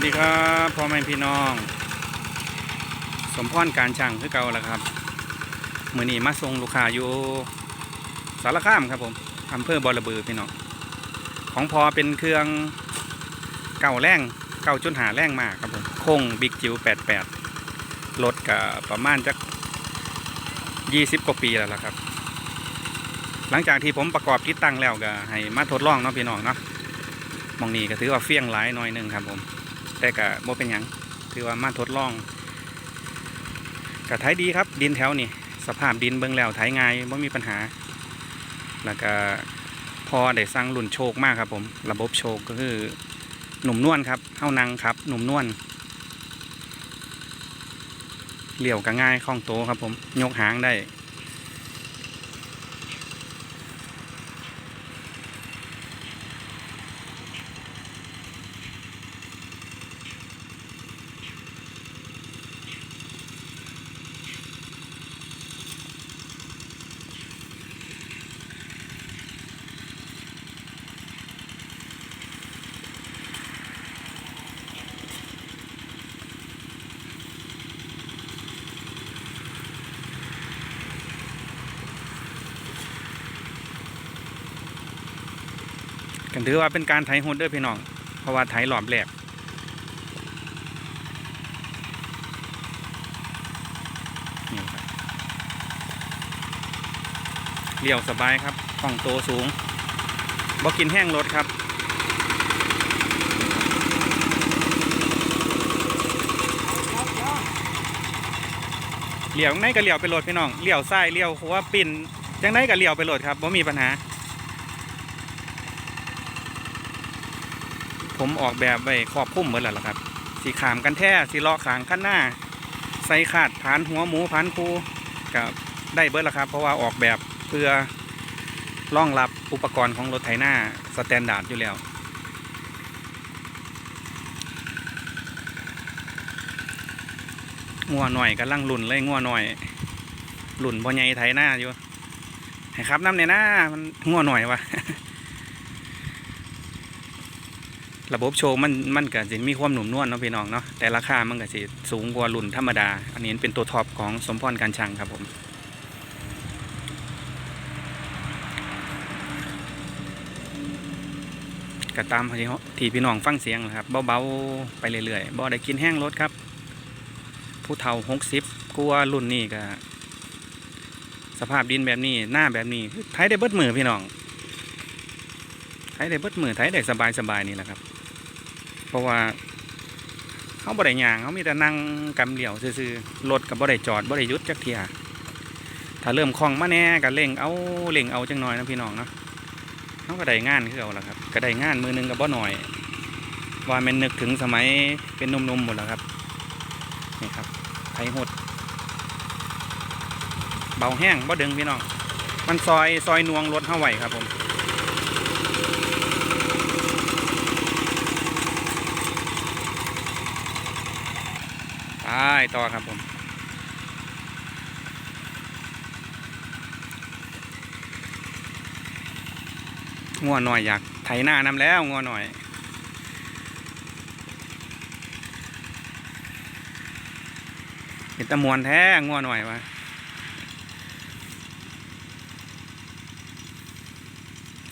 วัสดีครับพ่อแม่พี่น้อง สมพรการช่างคือเก่าแล้วครับมือนี้มาส่งลูกค้าอยู่สารคามครับผมอำเภอบอระบือพี่น้องของพอเป็นเครื่องเก่าแรงเก่าจนหาแรงมากครับผมคงบิ๊กจิ๋ว88รถกับประมาณจัก20กว่าปีแล้วล่ะครับ หลังจากที่ผมประกอบติดตั้งแล้วก็ให้มาทดลองเนาะพี่น้องเนาะมองนี้ก็ถือว่าเฟี้ยงหลายหน่อยหนึงครับผม แต่ก็บ่เป็นหยังถือว่ามาทดลองก็ไถดีครับ ดินแถวนี่สภาพดินเบิ่งแล้วไถง่ายบ่มีปัญหา แล้วก็พอได้สั่งรุ่นโชคมากครับ ผม ระบบโชคก็คือหนุ่มนวลครับเฮานังครับ หนุ่มนวลเลี้ยวก็ง่ายคล่องโตครับผมยกหางได้ ถือว่าเป็นการไถหุดเด้อพี่น้อง เพราะว่าไถหลอมแหลกเลี้ยวสบายครับห้องโตสูงบ่กินแห้งรถครับเลี้ยวไหนก็เลี้ยวไปโหลดพี่น้องเลี้ยวซ้ายเลี้ยวขวาปิ่นจังไดก็เลี้ยวไปโหลดครับบ่มีปัญหา ผมออกแบบไว้ครอบคลุมหมดแล้วล่ะครับ สีขามกันแท้สีล้อขางขั้นหน้า ใส่ขาดผานหัวหมูผานคูก็ได้เบิดแล้วครับ เพราะว่าออกแบบเพื่อรองรับอุปกรณ์ของรถไถนาสแตนดาร์ดอยู่แล้ว งัวหน่อยกำลังหลุ่นเลยงัวหน่อยหลุ่นพอใหญ่ไถหน้าอยู่ให้ครับน้ำในหน้ามันงัวหน่อยวะ ระบบโชว์มันมันก็สิมีความหนุ่มนวลเนาะพี่น้องเนาะแต่ราคามันก็สิสูงกว่ารุ่นธรรมดา อันนี้เป็นตัวท็อปของสมพรการช่างครับผมก็ตามที่ที่พี่น้องฟังเสียงนะครับเบาๆไปเรื่อยๆบ่ได้กินแห้งรถครับ ผู้เฒ่าหกสิบกลัวรุ่นนี้ก็สภาพดินแบบนี้หน้าแบบนี้คือไถได้เบิดมือพี่น้องไถได้เบิดมือไถได้สบายๆนี่แหละครับ เพราะว่าเขาบ่ได้ยางเขามีแต่นั่งกำเหลี่ยวซื่อๆรถกับบ่ได้จอดบ่ได้ยุดจักเทียถ้าเริ่มคล่องมาแน่ก็เร่งเอาเร่งเอาจังหน่อยนะพี่น้องเนาะเขาก็ได้งานคือเอาละครับก็ได้งานมือหนึงกับบ่หน่อย ว่ามันนึกถึงสมัยเป็นนุ่มๆหมดแล้วครับนี่ครับไถหดเบาแห้งบ่ดึงพี่น้อง มันซอยซอยนวงรถเข้าไหวครับผม ไปต่อครับผมงัวหน่อยอยากไถหน้านำแล้วงัวหน่อยเห็นตะมวนแท้งัวหน่อยวะ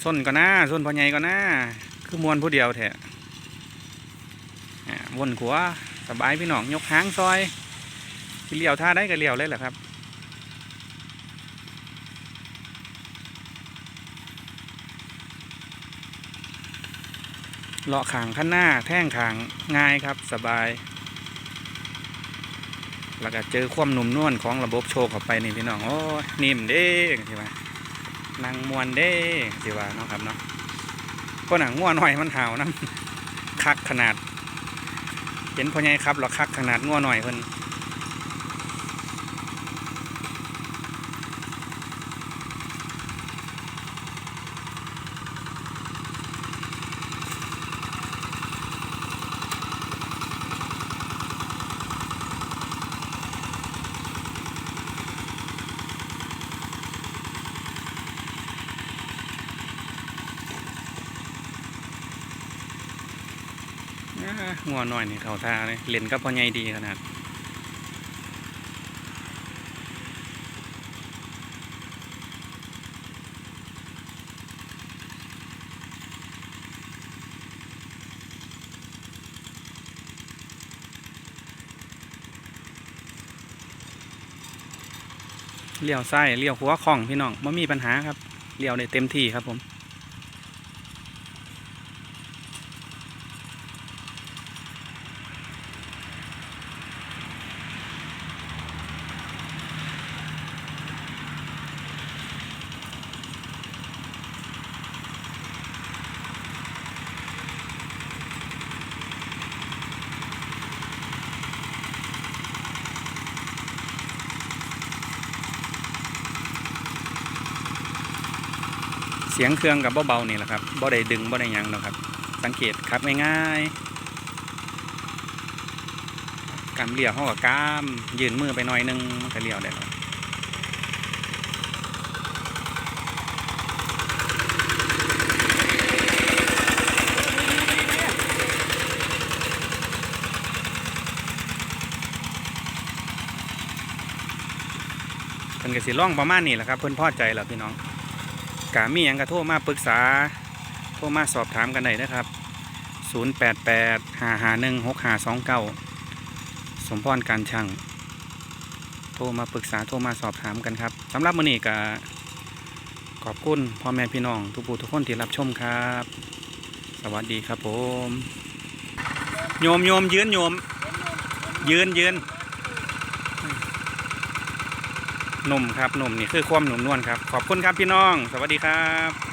ส้นก็น่าส้นพอใหญ่ก็น่าคือมวนผู้เดียวแท้วนขัวา สบายพี่น้องยกหางซอยเลี้ยวท่าได้ก็เลี้ยวเลยแหละครับเลาะขางข้างหน้าแท่งขางง่ายครับสบาย แล้วก็เจอความหนุ่มนวลของระบบโชว์เข้าไปนี่พี่น้องโอ้นิ่มเด้ใช่ไหมนางมวนเด้สิว่าเนาะครับเนาะก็หนังง่วหน่อยมันห่าวน้ำคักขนาด เห็นพ่อใหญ่ครับหรอคักขนาดง่วหน่อยเพิ่น งัวหน่อยนี่เขาท่าเลยเล่นกับพ่อใหญ่ดีขนาดเลี้ยวซ้ายเลี้ยวหัวของพี่น้องไม่มีปัญหาครับเลี้ยวได้เต็มที่ครับผม สียงเครื่องกับเบาๆนี่แหละครับบ่ได้ดึงบ่ได้ยังหรอกครับ สังเกตครับง่ายๆกำเลี้ยวเข้ากับกล้ามยืนมือไปหน่อยนึงมันก็เลี้ยวได้แล้วเพิ่นก็สิล่องประมาณนี้แหละครับเพิ่นพอใจแล้วพี่น้อง กามีหยังก็โทรมาปรึกษา โทรมาสอบถามกันได้นะครับ 088 551 6529 สมพรการช่างโทรมาปรึกษาโทรมาสอบถามกันครับสำหรับมื้อนี้ก็ขอบคุณพ่อแม่พี่น้อง ทุกผู้ทุกคนที่รับชมครับ สวัสดีครับผม โยมโยมยืนโยม ยืนยืน หนุ่มครับหนุ่มนี่คือความหนุ่มนวลครับ ขอบคุณครับพี่น้อง สวัสดีครับ